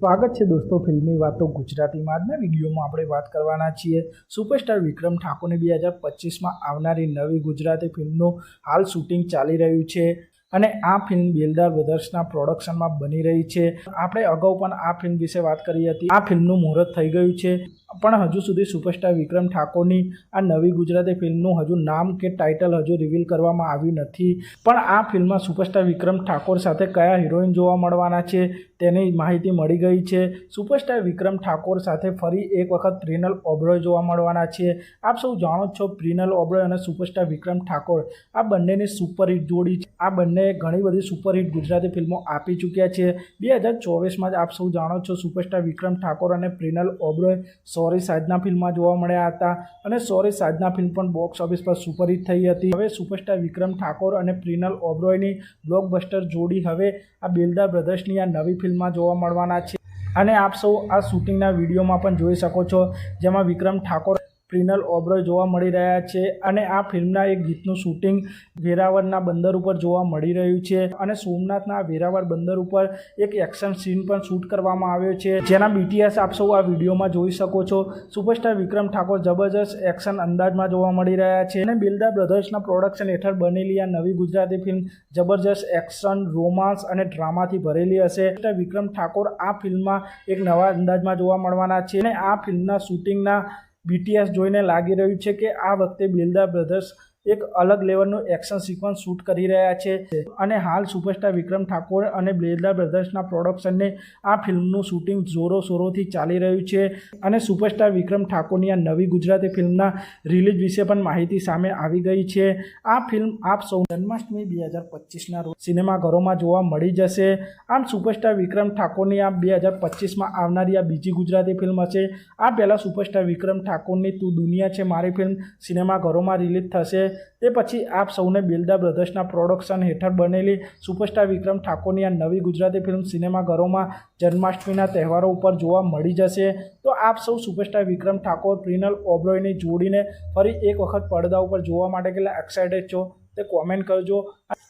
સ્વાગત છે દોસ્તો ફિલ્મી વાતો ગુજરાતીમાં આજના વિડીયોમાં આપણે વાત કરવાના છીએ. સુપરસ્ટાર વિક્રમ ઠાકોરની બે હજાર પચીસમાં આવનારી નવી ગુજરાતી ફિલ્મનું હાલ શૂટિંગ ચાલી રહ્યું છે અને આ ફિલ્મ બેલદાર બ્રધર્સના પ્રોડક્શનમાં બની રહી છે. આપણે અગાઉ પણ આ ફિલ્મ વિશે વાત કરી હતી. આ ફિલ્મનું મુહૂર્ત થઈ ગયું છે. પણ હજુ સુધી સુપરસ્ટાર વિક્રમ ઠાકોરની આ નવી ગુજરાતી ફિલ્મનું હજુ નામ કે ટાઇટલ હજુ રિવીલ કરવામાં આવ્યું નથી. પણ આ ફિલ્મમાં સુપરસ્ટાર વિક્રમ ઠાકોર સાથે કયા હિરોઈન જોવા મળવાના છે તેની માહિતી મળી ગઈ છે. સુપરસ્ટાર વિક્રમ ઠાકોર સાથે ફરી એક વખત પ્રિનલ ઓબ્રોય જોવા મળવાના છે. આપ સૌ જાણો છો પ્રિનલ ઓબ્રોય અને સુપરસ્ટાર વિક્રમ ઠાકોર આ બંનેની સુપરહિટ જોડી છે. આ બંને ઘણી બધી સુપરહિટ ગુજરાતી ફિલ્મો આપી ચૂક્યા છે. બે હજાર ચોવીસમાં જ આપ સૌ જાણો છો સુપરસ્ટાર વિક્રમ ઠાકોર અને પ્રિનલ ઓબ્રોય સોરી સાજના ફિલ્મમાં જોવા મળ્યા હતા અને સોરી સાજના ફિલ્મ પણ બોક્સ ઓફિસ પર સુપરહિટ થઈ હતી. હવે સુપરસ્ટાર વિક્રમ ઠાકોર અને પ્રિનલ ઓબ્રોયની બ્લોકબસ્ટર જોડી હવે આ બિલ્ડા બ્રધર્સની આ નવી ફિલ્મમાં જોવા મળવાના છે. અને આપ સૌ આ શૂટિંગના વિડીયોમાં પણ જોઈ શકો છો, જેમાં વિક્રમ ઠાકોર પ્રિનલ ઓબ્રોય જોવા મળી રહ્યા છે અને આ ફિલ્મના એક ગીતનું શૂટિંગ વેરાવળના બંદર ઉપર જોવા મળી રહ્યું છે અને સોમનાથના વેરાવળ બંદર ઉપર એક એક્શન સીન પણ શૂટ કરવામાં આવ્યો છે. જેના બીટીએસ આપ સૌ આ વિડીયોમાં જોઈ શકો છો. સુપરસ્ટાર વિક્રમ ઠાકોર જબરજસ્ત એક્શન અંદાજમાં જોવા મળી રહ્યા છે અને બિલદા બ્રધર્સના પ્રોડક્શન હેઠળ બનેલી આ નવી ગુજરાતી ફિલ્મ જબરજસ્ત એક્શન, રોમાન્સ અને ડ્રામાથી ભરેલી હશે. વિક્રમ ઠાકોર આ ફિલ્મમાં એક નવા અંદાજમાં જોવા મળવાના છે અને આ ફિલ્મના શૂટિંગના બીટીએસ જોઈને લાગી રહ્યું છે કે આ વખતે બિલદા બ્રધર્સ એક અલગ લેવલનું એક્શન સિક્વન્સ શૂટ કરી રહ્યા છે. અને હાલ સુપરસ્ટાર વિક્રમ ઠાકોર અને બ્લેઝર બ્રધર્સના પ્રોડક્શનને આ ફિલ્મનું શૂટિંગ જોરો શોરોથી ચાલી રહ્યું છે. અને સુપરસ્ટાર વિક્રમ ઠાકોરની આ નવી ગુજરાતી ફિલ્મના રિલીઝ વિશે પણ માહિતી સામે આવી ગઈ છે. આ ફિલ્મ આપ સૌ જન્માષ્ટમી બે હજાર પચીસના રોજ સિનેમાઘરોમાં જોવા મળી જશે. આમ સુપરસ્ટાર વિક્રમ ઠાકોરની આ બે હજાર પચીસમાં આવનારી આ બીજી ગુજરાતી ફિલ્મ હશે. આ પહેલાં સુપરસ્ટાર વિક્રમ ઠાકોરની તું દુનિયા છે મારી ફિલ્મ સિનેમાઘરોમાં રિલીઝ થશે. તે પછી આપ સૌને બિલદા બ્રધર્સના પ્રોડક્શન હેઠળ બનેલી સુપરસ્ટાર વિક્રમ ઠાકોરની આ નવી ગુજરાતી ફિલ્મ સિનેમાઘરોમાં જન્માષ્ટમીના તહેવારો ઉપર જોવા મળી જશે. તો આપ સૌ સુપરસ્ટાર વિક્રમ ઠાકોર, પ્રિનલ ઓબ્રોયની જોડીને ફરી એક વખત પડદા ઉપર જોવા માટે કેટલા એક્સાઇટેડ છો તે કોમેન્ટ કરજો.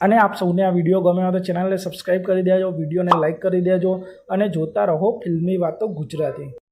અને આપ સૌને આ વીડિયો ગમ્યો તો ચેનલને સબસ્ક્રાઈબ કરી દેજો, વિડીયોને લાઇક કરી દેજો અને જોતા રહો ફિલ્મની વાતો ગુજરાતી.